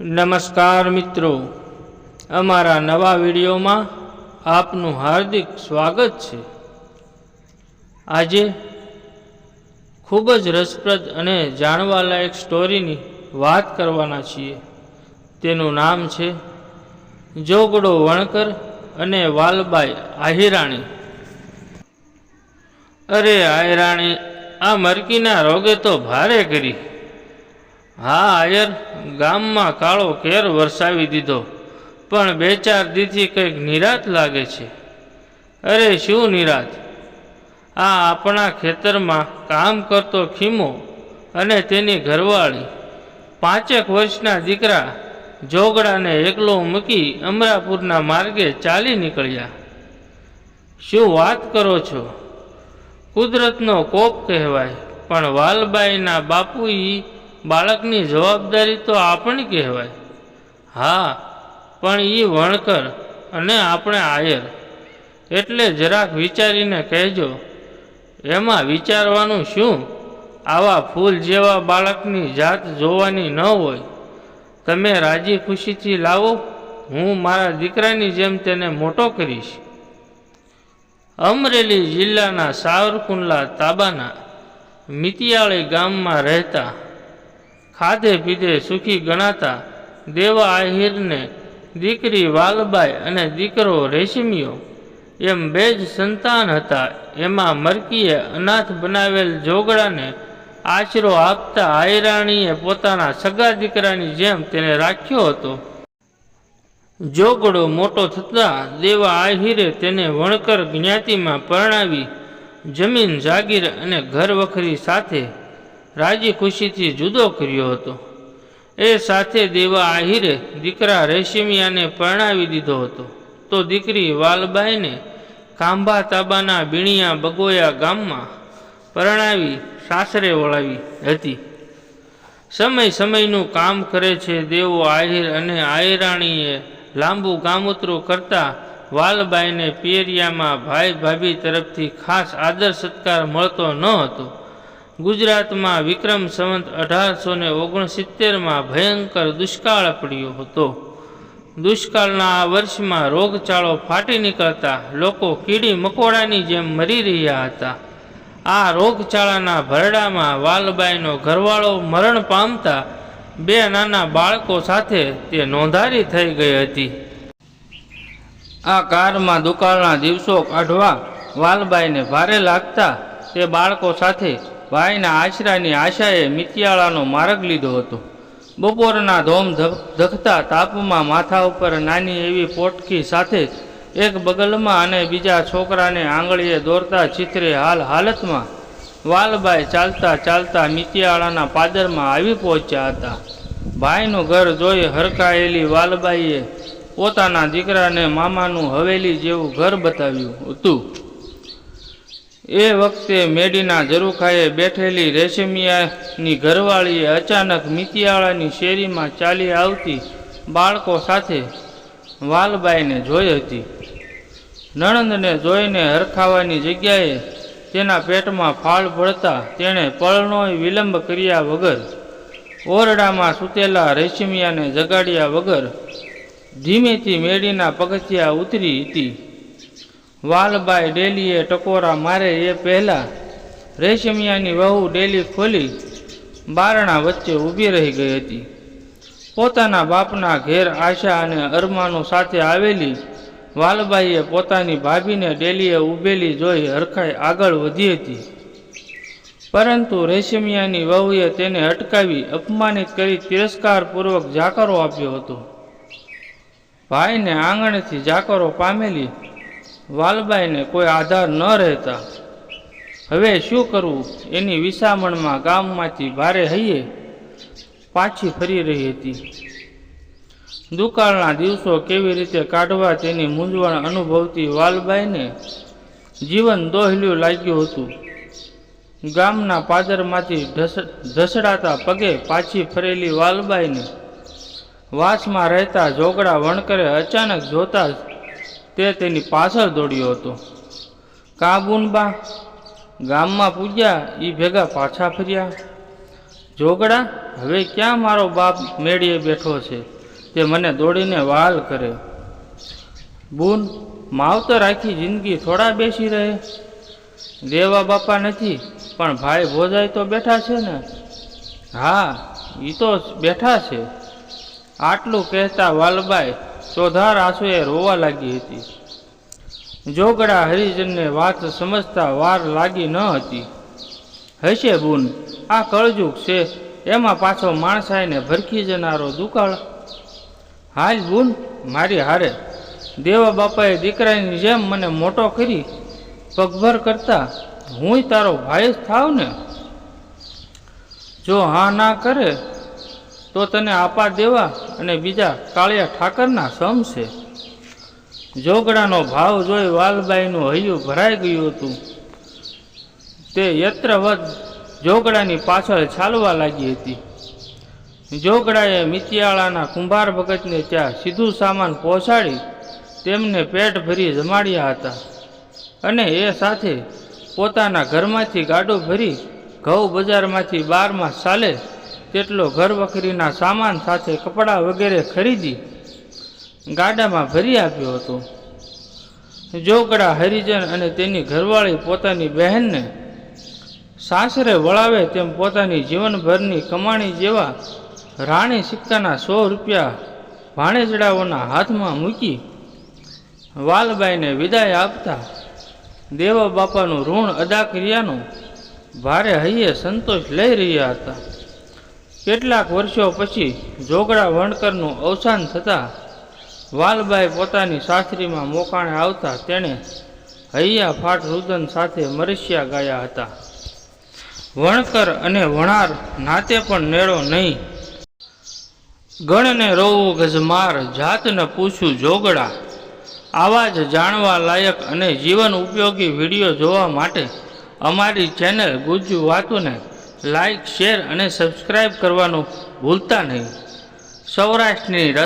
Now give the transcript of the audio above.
નમસ્કાર મિત્રો. અમારા નવા વિડીયોમાં આપનું હાર્દિક સ્વાગત છે. આજે ખૂબ જ રસપ્રદ અને જાણવાલાયક સ્ટોરીની વાત કરવાના છીએ. તેનું નામ છે જોગડો વણકર અને વાલબાઈ આહિરાણી. અરે આહિરાણી, આ મરકીના રોગે તો ભારે કરી. હા, આયર ગામમાં કાળો કેર વરસાવી દીધો. પણ બે ચાર દીથી કંઈક નિરાત લાગે છે. અરે, શું નિરાત? આ આપણા ખેતરમાં કામ કરતો ખીમો અને તેની ઘરવાળી, પાંચેક વર્ષના દીકરા, જોગડાને એકલો મૂકી અમરાપુરના માર્ગે ચાલી નીકળ્યા. શું વાત કરો છો? કુદરતનો કોપ કહેવાય, પણ વાલબાઈના બાપુ ઈ બાળકની જવાબદારી તો આપણી કહેવાય. હા, પણ એ વણકર અને આપણે આયર. એટલે જરાક વિચારીને કહેજો, એમાં વિચારવાનું શું? આવા ફૂલ જેવા બાળકની જાત જોવાની ન હોય. તમે રાજી ખુશીથી લાવો, હું મારા દીકરાની જેમ તેને મોટો કરીશ. અમરેલી જિલ્લાના સાવરકુંડલા તાબાના મિતિયાળી ગામમાં રહેતા ખાધે પીધે સુખી ગણાતા. દેવા આહિરને દીકરી વાલબાઈ અને દીકરો રેશમિયો. એમ બે જ સંતાન હતા. એમાં મરકીએ અનાથ બનાવેલ જોગડાને આશરો આપતા આયરાણીએ પોતાના સગા દીકરાની જેમ તેને રાખ્યો હતો. જોગડો મોટો થતાં દેવા આહિરે તેને વણકર જ્ઞાતિમાં પરણાવી, જમીન જાગીર અને ઘર વખરી સાથે રાજી ખુશીથી જુદો કર્યો હતો. એ સાથે દેવા આહિરે દીકરા રેશમિયાને પરણાવી દીધો હતો. તો દીકરી વાલબાઈને કાંભા તાબાના બીણિયા બગોયા ગામમાં પરણાવી સાસરે વળાવી હતી. સમય સમયનું કામ કરે છે દેવો આહિર અને આયરાણીએ લાંબુ ગામૂતરું કરતા વાલબાઈને પિયરિયામાં ભાઈ ભાભી તરફથી ખાસ આદર સત્કાર મળતો ન હતો. ગુજરાતમાં વિક્રમ સંવંત અઢારસો ને ઓગણસિત્તેરમાં ભયંકર દુષ્કાળ પડ્યો હતો. દુષ્કાળના આ વર્ષમાં રોગચાળો ફાટી નીકળતા લોકો કીડી મકોડાની જેમ મરી રહ્યા હતા. આ રોગચાળાના ભરડામાં વાલબાઈનો ઘરવાળો મરણ પામતા બે નાના બાળકો સાથે તે નોંધારી થઈ ગઈ હતી. આ કારમાં દુકાળના દિવસો કાઢવા વાલબાઈને ભારે લાગતા તે બાળકો સાથે ભાઈના આશરાની આશાએ મિતિયાળાનો માર્ગ લીધો હતો. બપોરના ધોમ ધકતા તાપમાં માથા ઉપર નાની એવી પોટકી સાથે એક બગલમાં અને બીજા છોકરાને આંગળીએ દોરતા ચિત્રે હાલ હાલતમાં વાલબાઈ ચાલતા ચાલતા મિતિયાળાના પાદરમાં આવી પહોંચ્યા હતા. ભાઈનું ઘર જોઈ હરકાયેલી વાલબાઈએ પોતાના દીકરાને મામાનું હવેલી જેવું ઘર બતાવ્યું હતું. એ વખતે મેડીના ઝરૂખાએ બેઠેલી રેશમિયાની ઘરવાળીએ અચાનક મિતિયાળાની શેરીમાં ચાલી આવતી બાળકો સાથે વાલબાઈને જોઈ હતી. નણંદને જોઈને હરખાવાની જગ્યાએ તેના પેટમાં ફાળ પડતા તેણે પળનોય વિલંબ કર્યા વગર ઓરડામાં સૂતેલા રેશમિયાને જગાડ્યા વગર ધીમેથી મેડીના પગથિયા ઉતરી હતી. વાલબાઈ ડેલીએ ટકોરા મારે એ પહેલાં રેશમિયાની વહુ ડેલી ખોલી બારણા વચ્ચે ઊભી રહી ગઈ હતી. પોતાના બાપના ઘેર આશા અને અરમાનો સાથે આવેલી વાલબાઈએ પોતાની ભાભીને ડેલીએ ઊભેલી જોઈ હરખાઈ આગળ વધી હતી. પરંતુ રેશમિયાની વહુએ તેને અટકાવી અપમાનિત કરી તિરસ્કારપૂર્વક જાકરો આપ્યો હતો. ભાઈને આંગણેથી જાકરો પામેલી વાલબાઈને કોઈ આધાર ન રહેતા. હવે શું કરવું? એની વિસામણમાં ગામમાંથી ભારે હૈયે પાછી ફરી રહી હતી. દુકાળના દિવસો કેવી રીતે કાઢવા તેની મૂંઝવણ અનુભવતી વાલબાઈને જીવન દોહલ્યું લાગ્યું હતું. ગામના પાદરમાંથી ધસડાતા પગે પાછી ફરેલી વાલબાઈને વાસમાં રહેતા જોગડા વણકરે અચાનક જોતા જ તે તેની પાછળ દોડ્યો હતો. કાબુનબા ગામમાં પૂજ્યા એ ભેગા પાછા ફર્યા. જોગડા, હવે ક્યાં મારો બાપ મેળીએ બેઠો છે તે મને દોડીને વાલ કરે. બૂન માવતર આખી જિંદગી થોડા બેસી રહે. દેવા બાપા નથી, પણ ભાઈ ભોજાઈ તો બેઠા છે ને. હા એ તો બેઠા છે. આટલું કહેતા વાલબાઈ ચોધાર આંસુએ રોવા લાગી હતી. જોગડા હરિજનને વાત સમજતા વાર લાગી ન હતી. હશે બુન, આ કળજુગ છે, એમાં પાછો માણસાઈને ભરખી જનારો દુકાળ. હાલ બુન, મારી હારે, દેવા બાપાએ દીકરાની જેમ મને મોટો કરી, પગભર કરતા, હુંય તારો ભાઈ જ થાવ ને? જો હા ના કરે તો તને આપા દેવા અને બીજા કાળિયા ઠાકરના સમ છે. જોગડાનો ભાવ જોઈ વાલબાઈનું હૈયું ભરાઈ ગયું હતું. તે યત્રવત જોગડાની પાછળ છાલવા લાગી હતી. જોગડાએ મિતિયાળાના કુંભાર ભગતને ત્યાં સીધું સામાન પહોંચાડી તેમને પેટ ભરી જમાડ્યા હતા અને એ સાથે પોતાના ઘરમાંથી ગાડું ભરી ઘઉં બજારમાંથી બારમાં ચાલે તેટલો ઘર વખરીના સામાન સાથે કપડાં વગેરે ખરીદી ગાડામાં ભરી આપ્યો હતો. જોગડા હરિજન અને તેની ઘરવાળી પોતાની બહેનને સાસરે વળાવે તેમ પોતાની જીવનભરની કમાણી જેવા રાણી સિક્કાના સો રૂપિયા ભાણેજડાઓના હાથમાં મૂકી વાલબાઈને વિદાય આપતા દેવા બાપાનું ઋણ અદા કર્યાનો ભારે હૈયે સંતોષ લઈ રહ્યા હતા. કેટલાક વર્ષો પછી જોગડા વણકરનું અવસાન થતાં વાલબાઈ પોતાની સાસરીમાં મોકાણે આવતા તેણે હૈયા ફાટ રુદન સાથે મરસ્યા ગાયા હતા. વણકર અને વણાર નાતે પણ નેળો નહીં. ગણને રોવું ગજમાર, જાતને પૂછું જોગડા આવા જ જાણવા લાયક અને જીવન ઉપયોગી વીડિયો જોવા માટે અમારી ચેનલ ગુજ્જુ વાતોને લાઈક શેર અને સબસ્ક્રાઈબ કરવાનું ભૂલતા નહીં. સૌરાષ્ટ્રની